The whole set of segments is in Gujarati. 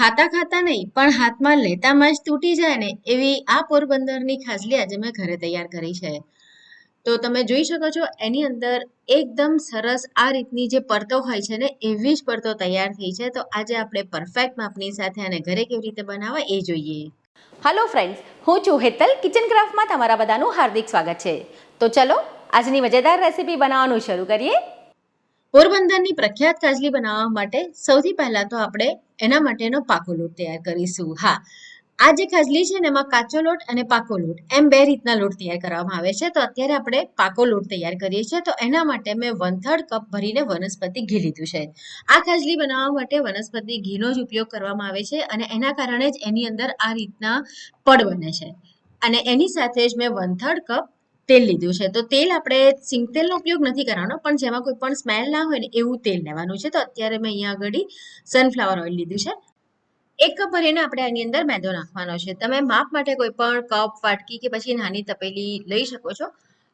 ખાતા ખાતા નહીં, પણ હાથમાં લેતામાં જ તૂટી જાય ને એવી આ પોરબંદરની ખાસલી આજે મેં ઘરે તૈયાર કરી છે. તો તમે જોઈ શકો છો, એની અંદર એકદમ સરસ આ રીતની જે પરતો હોય છે ને, એવી જ પરતો તૈયાર થઈ છે. તો આજે આપણે પરફેક્ટ માપની સાથે અને ઘરે કેવી રીતે બનાવવા એ જોઈએ. હલો ફ્રેન્ડ્સ હું છું હેતલ કિચન ક્રાફ્ટમાં તમારા બધાનું હાર્દિક સ્વાગત છે. તો ચલો, આજની મજેદાર રેસીપી બનાવવાનું શરૂ કરીએ. પોરબંદરની પ્રખ્યાત કાજલી બનાવવા માટે સૌથી પહેલા તો આપણે એના માટેનો પાકો લોટ તૈયાર કરીશું. હા, આ જે ખાજલી છે એમાં કાચો લોટ અને પાકો લોટ, એમ બે રીતના લોટ તૈયાર કરવામાં આવે છે. તો અત્યારે આપણે પાકો લોટ તૈયાર કરીએ છીએ. તો એના માટે મેં વન થર્ડ કપ ભરીને વનસ્પતિ ઘી લીધું છે. આ ખાજલી બનાવવા માટે વનસ્પતિ ઘીનો જ ઉપયોગ કરવામાં આવે છે અને એના કારણે જ એની અંદર આ રીતના પડ બને છે. અને એની સાથે જ મેં વન થર્ડ કપ તેલ લીધું છે. તો તેલ આપણે સિંગ તેલનો ઉપયોગ નથી કરવાનો, પણ જેમાં કોઈ પણ સ્મેલ ના હોય ને એવું તેલ લેવાનું છે. તો અત્યારે મેં અહીંયા આગળ સનફ્લાવર ઓઇલ લીધું છે. એક કપ ભરીને આપણે આની અંદર મેદો નાખવાનો છે. તમે માપ માટે કોઈ પણ કપ વાટકી કે પછી નાની તપેલી લઈ શકો છો.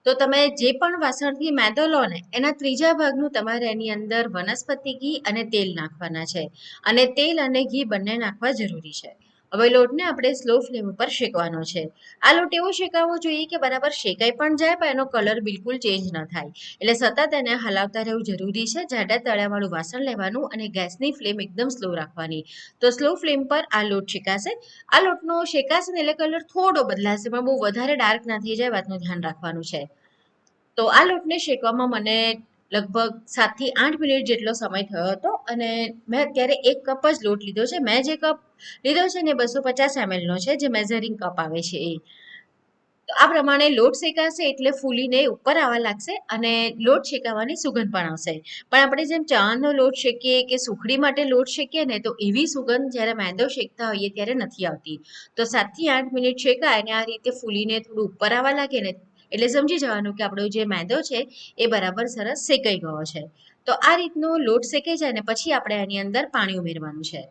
તો તમે જે પણ વાસણથી મેદો લો ને, એના ત્રીજા ભાગનું તમારે એની અંદર વનસ્પતિ, ઘી અને તેલ નાખવાના છે. અને તેલ અને ઘી બંને નાખવા જરૂરી છે. હવે લોટને આપણે સ્લો ફ્લેમ ઉપર શેકવાનો છે. આ લોટ એવો શેકાવવો જોઈએ કે બરાબર શેકાઈ પણ જાય પણ એનો કલર બિલકુલ ચેન્જ ન થાય. એટલે સતત એને હલાવતા રહેવું જરૂરી છે. જાડા તળાવાળું વાસણ લેવાનું અને ગેસની ફ્લેમ એકદમ સ્લો રાખવાની. તો સ્લો ફ્લેમ પર આ લોટ શેકાશે. આ લોટનો શેકાશે ને એટલે કલર થોડો બદલાશે, પણ બહુ વધારે ડાર્ક ના થઈ જાય, વાતનું ધ્યાન રાખવાનું છે. તો આ લોટને શેકવામાં મને લગભગ સાતથી આઠ મિનિટ જેટલો સમય થયો હતો અને મેં અત્યારે એક કપ જ લોટ લીધો છે. મેં જે કપ લીધો છે ને બસો પચાસ એમએલનો છે, જે મેઝરિંગ કપ આવે છે એ. તો આ પ્રમાણે લોટ શેકાશે એટલે ફૂલીને ઉપર આવવા લાગશે અને લોટ શેકાવાની સુગંધ પણ આવશે. પણ આપણે જેમ ચાનો લોટ શેકીએ કે સુખડી માટે લોટ શેકીએ ને તો એવી સુગંધ જ્યારે મેંદો શેકતા હોઈએ ત્યારે નથી આવતી. તો સાતથી આઠ મિનિટ શેકાય અને આ રીતે ફૂલીને થોડું ઉપર આવવા લાગે ને એટલે સમજી જવાનું કે આપણો જે મેદો છે, એ બરાબર સરસ શેકાઈ ગયો છે. તો આ રીતનો લોટ શેકાઈ જાય ને પછી આપણે એની અંદર પાણી ઉમેરવાનું છે.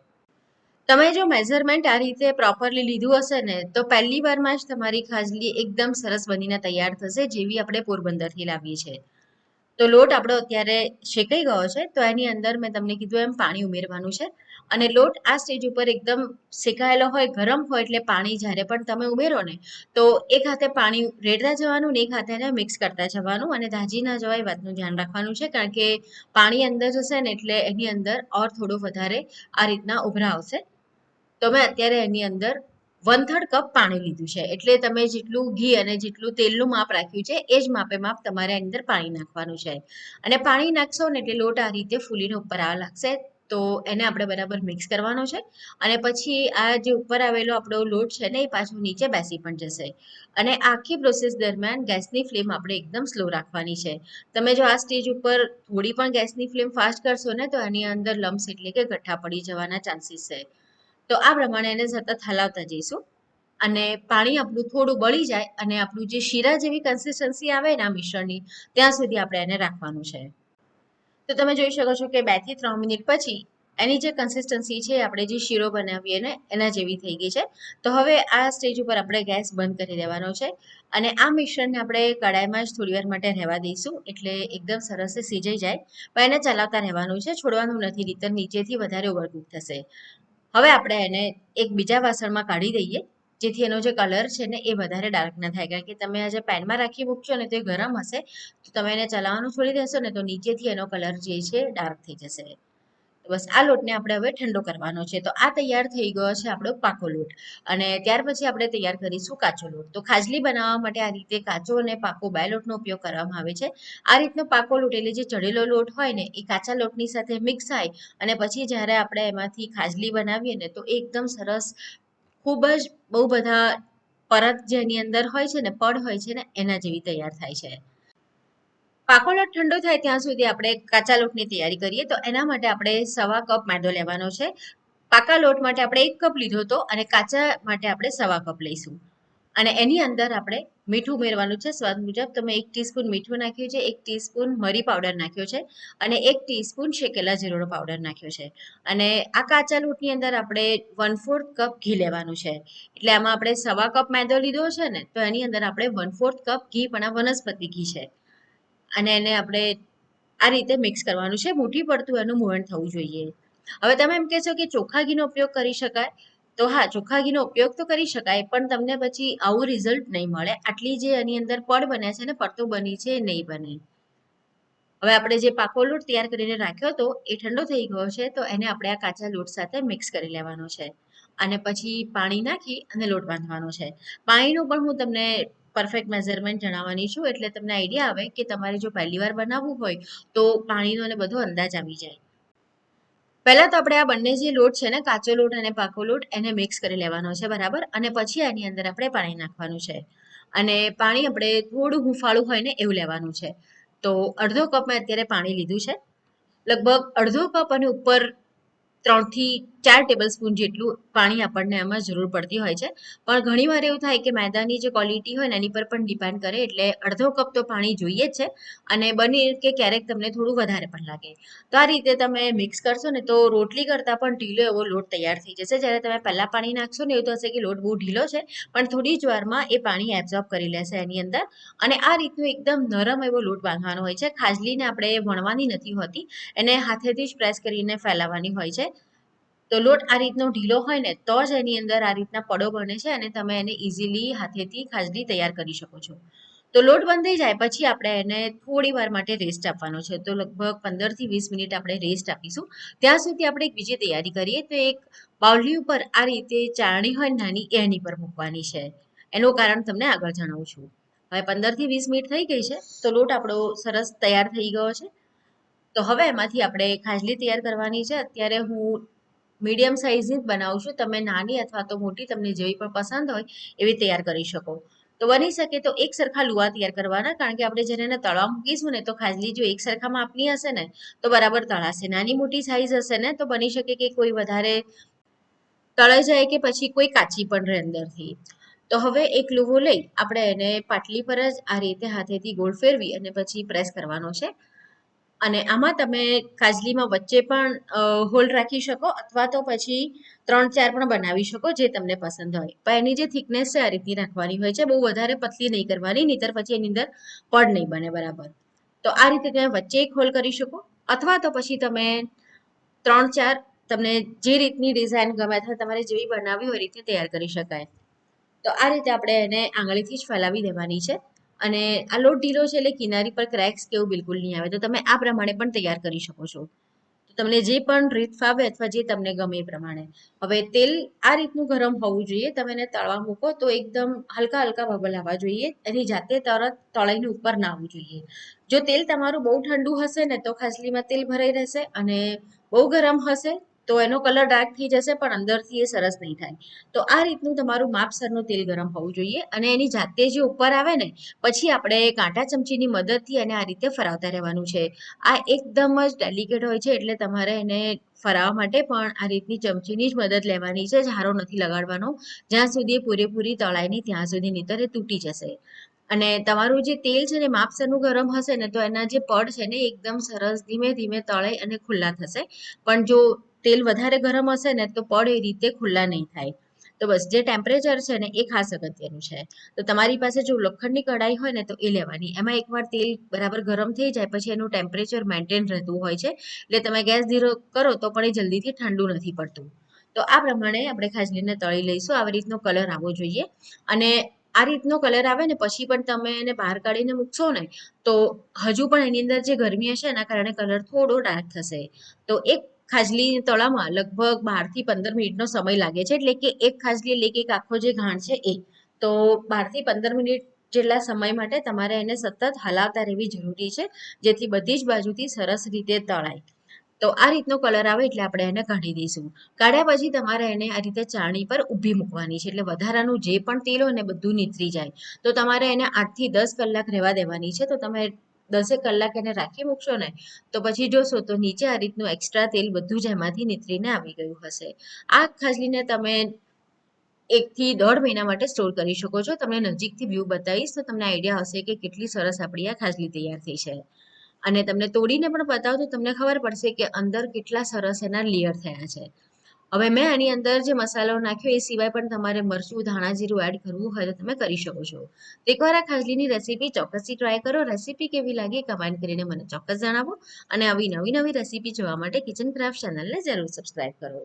તમે જો મેઝરમેન્ટ આ રીતે પ્રોપરલી લીધું હશે ને, તો પહેલી વારમાં જ તમારી ખાજલી એકદમ સરસ બનીને તૈયાર થશે જેવી આપણે પોરબંદરથી લાવીએ છીએ. તો લોટ આપણો અત્યારે શેકાઈ ગયો છે, તો એની અંદર મેં તમને કીધું એમ પાણી ઉમેરવાનું છે. અને લોટ આ સ્ટેજ ઉપર એકદમ શેકાયેલો હોય, ગરમ હોય એટલે પાણી જ્યારે પણ તમે ઉમેરો ને, તો એક હાથે પાણી રેડતા જવાનું ને એક હાથે એને મિક્સ કરતા જવાનું અને દાજી ના જવાય વાતનું ધ્યાન રાખવાનું છે. કારણ કે પાણી અંદર જશે ને એટલે એની અંદર ઓર થોડું વધારે આ રીતના ઉભરા આવશે. તો મેં અત્યારે એની અંદર વન થર્ડ કપ પાણી લીધું છે. એટલે તમે જેટલું ઘી અને જેટલું તેલનું માપ રાખ્યું છે, એ જ માપે માપ તમારે અંદર પાણી નાખવાનું છે. અને પાણી નાખશો ને એટલે લોટ આ રીતે ફૂલીને ઉપર આવવા લાગશે. તો એને આપણે બરાબર મિક્સ કરવાનો છે. અને પછી આ જે ઉપર આવેલો આપણો લોટ છે ને એ પાછું નીચે બેસી પણ જશે. અને આખી પ્રોસેસ દરમિયાન ગેસની ફ્લેમ આપણે એકદમ સ્લો રાખવાની છે. તમે જો આ સ્ટેજ ઉપર થોડી પણ ગેસની ફ્લેમ ફાસ્ટ કરશો ને તો એની અંદર લમ્સ એટલે કે ગઠ્ઠા પડી જવાના ચાન્સીસ છે. તો આ પ્રમાણે એને સતત હલાવતા જઈશું. અને પાણી આપણું થોડું બળી જાય અને આપણું જે શીરા જેવી કન્સિસ્ટન્સી આવે ને આ મિશ્રણની, ત્યાં સુધી આપણે એને રાખવાનું છે. તો તમે જોઈ શકો છો કે બેથી ત્રણ મિનિટ પછી એની જે કન્સિસ્ટન્સી છે, આપણે જે શીરો બનાવીએ ને, એના જેવી થઈ ગઈ છે. તો હવે આ સ્ટેજ ઉપર આપણે ગેસ બંધ કરી દેવાનો છે અને આ મિશ્રણને આપણે કડાઈમાં જ થોડી વાર માટે રહેવા દઈશું એટલે એકદમ સરસ સીજાઈ જાય. પણ એને ચલાવતા રહેવાનું છે, છોડવાનું નથી નહીંતર નીચેથી વધારે ઓવરકુક થશે. હવે આપણે એને એક બીજા વાસણમાં કાઢી દઈએ. જેથી એનો જે કલર છે ને એ વધારે ડાર્ક ના થાય. કારણ કે તમે આજે પેનમાં રાખી મૂકશો ને તો એ ગરમ હશે, તો તમે એને ચલાવવાનું છોડી દેશો ને તો નીચેથી એનો કલર જે છે ડાર્ક થઈ જશે. બસ આ લોટને આપણે હવે ઠંડો કરવાનો છે. તો આ તૈયાર થઈ ગયો છે આપણો પાકો લોટ. અને ત્યાર પછી આપણે તૈયાર કરીશું કાચો લોટ. તો ખાજલી બનાવવા માટે આ રીતે કાચો અને પાકો બે લોટનો ઉપયોગ કરવામાં આવે છે. આ રીતનો પાકો લોટ એટલે જે ચડેલો લોટ હોય ને એ કાચા લોટની સાથે મિક્સ થાય અને પછી જ્યારે આપણે એમાંથી ખાજલી બનાવીએ ને તો એકદમ સરસ ખૂબ જ બહુ બધા પરત જેની અંદર હોય છે ને, પડ હોય છે ને, એના જેવી તૈયાર થાય છે. પાકો લોટ ઠંડો થાય ત્યાં સુધી આપણે કાચા લોટની તૈયારી કરીએ તો એના માટે આપણે સવા કપ મેદો લેવાનો છે. પાકા લોટ માટે આપણે એક કપ લીધો હતો અને કાચા માટે આપણે સવા કપ લઈશું. અને એની અંદર આપણે મીઠું ઉમેરવાનું છે. સ્વાદ મુજબ તમે એક ટીસ્પૂન મીઠું નાખ્યું છે, એક ટીસ્પૂન મરી પાવડર નાખ્યો છે અને એક ટીસ્પૂન શેકેલા જીરોનો પાવડર નાખ્યો છે. અને આ કાચા લોટની અંદર આપણે વન ફોર્થ કપ ઘી લેવાનું છે. એટલે આમાં આપણે સવા કપ મેદો લીધો છે ને, તો એની અંદર આપણે વન ફોર્થ કપ ઘી પણ આ વનસ્પતિ ઘી છે. અને એને આપણે આ રીતે મિક્સ કરવાનું છે. મોટી પડતું એનું મોહન થવું જોઈએ. હવે તમે એમ કહેશો કે ચોખ્ખા ઘીનો ઉપયોગ કરી શકાય? તો હા ચોખ્ખા ઘીનો ઉપયોગ તો કરી શકાય, પણ તમને પછી આવું રિઝલ્ટ નહીં મળે. આટલી જે એની અંદર પડ બને છે ને, પડતો બની છે એ નહીં બને. હવે આપણે જે પાકો લોટ તૈયાર કરીને રાખ્યો હતો, એ ઠંડો થઈ ગયો છે, તો એને આપણે આ કાચા લોટ સાથે મિક્સ કરી લેવાનો છે. અને પછી પાણી નાખી અને લોટ બાંધવાનો છે. પાણીનું પણ હું તમને પરફેક્ટ મેઝરમેન્ટ જણાવવાની છું, એટલે તમને આઈડિયા આવે કે તમારે જો પહેલી વાર બનાવવું હોય, તો પાણીનો અને બધો અંદાજ આવી જાય. પહેલા તો આપણે આ બંને જે લોટ છે ને, કાચો લોટ અને પાકો લોટ, એને મિક્સ કરી લેવાનો છે, બરાબર? અને પછી એની અંદર આપણે પાણી નાખવાનું છે. અને પાણી આપણે થોડું હુંફાળું હોય ને એવું લેવાનું છે. તો અડધો કપ મેં અત્યારે પાણી લીધું છે. લગભગ અડધો કપ અને ઉપર ત્રણથી ચાર ટેબલ સ્પૂન જેટલું પાણી આપણને એમાં જરૂર પડતી હોય છે. પણ ઘણી વાર એવું થાય કે મેદાની જે ક્વોલિટી હોય ને એની પર પણ ડિપેન્ડ કરે એટલે અડધો કપ તો પાણી જોઈએ જ છે અને બની કે ક્યારેક તમને થોડું વધારે પણ લાગે. તો આ રીતે તમે મિક્સ કરશો ને તો રોટલી કરતાં પણ ઢીલો એવો લોટ તૈયાર થઈ જશે. જ્યારે તમે પહેલાં પાણી નાખશો ને એવું થશે કે લોટ બહુ ઢીલો છે, પણ થોડી જ વારમાં એ પાણી એબ્ઝોર્બ કરી લેશે એની અંદર. અને આ રીતનું એકદમ નરમ એવો લોટ બાંધવાનો હોય છે. ખાજલીને આપણે વણવાની નથી હોતી. એને હાથેથી જ પ્રેસ કરીને ફેલાવવાની હોય છે. તો લોટ આ રીતનો ઢીલો હોય ને, તો જ એની અંદર આ રીતના પડો બને છે અને તમે એને ઇઝીલી હાથેથી ખાજલી તૈયાર કરી શકો છો. તો લોટ બંધાઈ જાય પછી આપણે એને થોડી વાર માટે રેસ્ટ આપવાનો છે. તો લગભગ પંદરથી વીસ મિનિટ આપણે રેસ્ટ આપીશું. ત્યાં સુધી આપણે એક બીજી તૈયારી કરીએ તો એક બાઉલી ઉપર આ રીતે ચારણી હોય નાની એની પર મૂકવાની છે. એનું કારણ તમને આગળ જણાવું છું. હવે પંદરથી વીસ મિનિટ થઈ ગઈ છે, તો લોટ આપણો સરસ તૈયાર થઈ ગયો છે. તો હવે એમાંથી આપણે ખાજલી તૈયાર કરવાની છે. અત્યારે હું મીડિયમ સાઇઝની જ બનાવશું તમે નાની અથવા તો મોટી તમને જેવી પણ પસંદ હોય એવી તૈયાર કરી શકો. તો બની શકે તો એક સરખા લુવા તૈયાર કરવાના, કારણ કે આપણે જ્યારે એને તળવા મૂકીશું ને તો ખાજલી જો એક સરખા માપની હશે ને તો બરાબર તળાશે. નાની મોટી સાઇઝ હશે ને તો બની શકે કે કોઈ વધારે તળાઈ જાય કે પછી કોઈ કાચી પણ રહે અંદરથી. તો હવે એક લુવો લઈ આપણે એને પાટલી પર જ આ રીતે હાથેથી ગોળ ફેરવી અને પછી પ્રેસ કરવાનો છે. અને આમાં તમે કાજલીમાં વચ્ચે પણ હોલ રાખી શકો અથવા તો પછી ત્રણ ચાર પણ બનાવી શકો જે તમને પસંદ હોય. પણ એની જે થિકનેસ છે, આ રીતની રાખવાની હોય છે. બહુ વધારે પતલી નહીં કરવાની, નહીતર પછી એની અંદર પડ નહીં બને બરાબર. તો આ રીતે તમે વચ્ચે એક હોલ કરી શકો અથવા તો પછી તમે ત્રણ ચાર તમને જે રીતની ડિઝાઇન ગમે અથવા તમારે જેવી બનાવવી હોય રીતે તૈયાર કરી શકાય. તો આ રીતે આપણે એને આંગળીથી જ ફેલાવી દેવાની છે. અને આ લોટ ઢીલો છે એટલે કિનારી પર ક્રેક્સ કે એવું બિલકુલ નહીં આવે. તો તમે આ પ્રમાણે પણ તૈયાર કરી શકો છો. તો તમને જે પણ રીત ફાવે અથવા જે તમને ગમે એ પ્રમાણે. હવે તેલ આ રીતનું ગરમ હોવું જોઈએ. તમે એને તળવા મૂકો તો એકદમ હલકા હલકા બબલ આવવા જોઈએ. એની જાતે તરત તળાઈને ઉપર ના આવવું જોઈએ. જો તેલ તમારું બહુ ઠંડુ હશે ને તો ખાસલીમાં તેલ ભરાઈ રહેશે અને બહુ ગરમ હશે તો એનો કલર ડાર્ક થઈ જશે, પણ અંદરથી એ સરસ નહીં થાય. તો આ રીતનું તમારું માપસરનું તેલ ગરમ હોવું જોઈએ અને એની જાતે જે ઉપર આવે ને, પછી આપણે કાંટા ચમચીની મદદથી એને આ રીતે ફરાવતા રહેવાનું છે. આ એકદમ જ ડેલિકેટ હોય છે, એટલે તમારે એને ફરાવવા માટે પણ આ રીતની ચમચીની જ મદદ લેવાની છે, ઝારો નથી લગાડવાનો. જ્યાં સુધી પૂરેપૂરી તળાય નહીં, ત્યાં સુધી નીતર તૂટી જશે. અને તમારું જે તેલ છે ને માપસરનું ગરમ હશે ને, તો એના જે પડ છે ને એકદમ સરસ ધીમે ધીમે તળાઈ અને ખુલ્લા થશે. પણ જો તેલ વધારે ગરમ હશે ને તો પડ એ રીતે ખુલ્લા નહીં થાય. તો બસ, જે ટેમ્પરેચર છે ને એ ખાસ અગત્યનું છે. તો તમારી પાસે જો લોખંડની કઢાઈ હોય ને તો એ લેવાની. એમાં એકવાર તેલ બરાબર ગરમ થઈ જાય પછી એનું ટેમ્પરેચર મેન્ટેન રહેતું હોય છે. એટલે તમે ગેસ ધીરો કરો તો પણ એ જલ્દીથી ઠંડુ નથી પડતું. તો આ પ્રમાણે આપણે ખાજલીને તળી લઈશું. આવી રીતનો કલર આવવો જોઈએ. અને આ રીતનો કલર આવે ને પછી પણ તમે એને બહાર કાઢીને મૂકશો ને તો હજુ પણ એની અંદર જે ગરમી હશે એના કારણે કલર થોડો ડાર્ક થશે. તો એક ખાજલી તળામાં લગભગ બારથી પંદર મિનિટનો સમય લાગે છે. એટલે કે એક ખાજલી એટલે કે એક આખો જે ઘાણ છે એ. તો બારથી પંદર મિનિટ જેટલા સમય માટે તમારે એને સતત હલાવતા રહેવી જરૂરી છે. જેથી બધી જ બાજુથી સરસ રીતે તળાય તો આ રીતનો કલર આવે એટલે આપણે એને કાઢી દઈશું. કાઢ્યા પછી તમારે એને આ રીતે ચાણી પર ઊભી મૂકવાની છે. એટલે વધારાનું જે પણ તેલ હોય ને બધું નીતરી જાય. તો તમારે એને આઠથી દસ કલાક રહેવા દેવાની છે. તો તમે દસેક કલાક એને રાખી મૂકશો ને, તો પછી જોશો તો નીચે આ રીતનું એક્સ્ટ્રા તેલ બધું જ એમાંથી નીતરીને આવી ગયું હશે. આ ખાજલીને તમે એકથી દોઢ મહિના માટે સ્ટોર કરી શકો છો. તમને નજીકથી વ્યૂ બતાવીશ તો તમને આઈડિયા હશે કે કેટલી સરસ આપણી આ ખાજલી તૈયાર થઈ છે. અને તમને તોડીને પણ બતાવો તો તમને ખબર પડશે કે અંદર કેટલા સરસ એના લેયર થયા છે. હવે મેં આની અંદર જે મસાલો નાખ્યો એ સિવાય પણ તમારે મરચું, ધાણા જીરું એડ કરવું હોય તો તમે કરી શકો છો. એકવાર આ ખાજલીની રેસીપી ચોક્કસથી ટ્રાય કરો. રેસીપી કેવી લાગી કમેન્ટ કરીને મને ચોક્કસ જણાવો. અને આવી નવી નવી રેસીપી જોવા માટે કિચન ક્રાફ્ટ ચેનલને જરૂર સબસ્ક્રાઇબ કરો.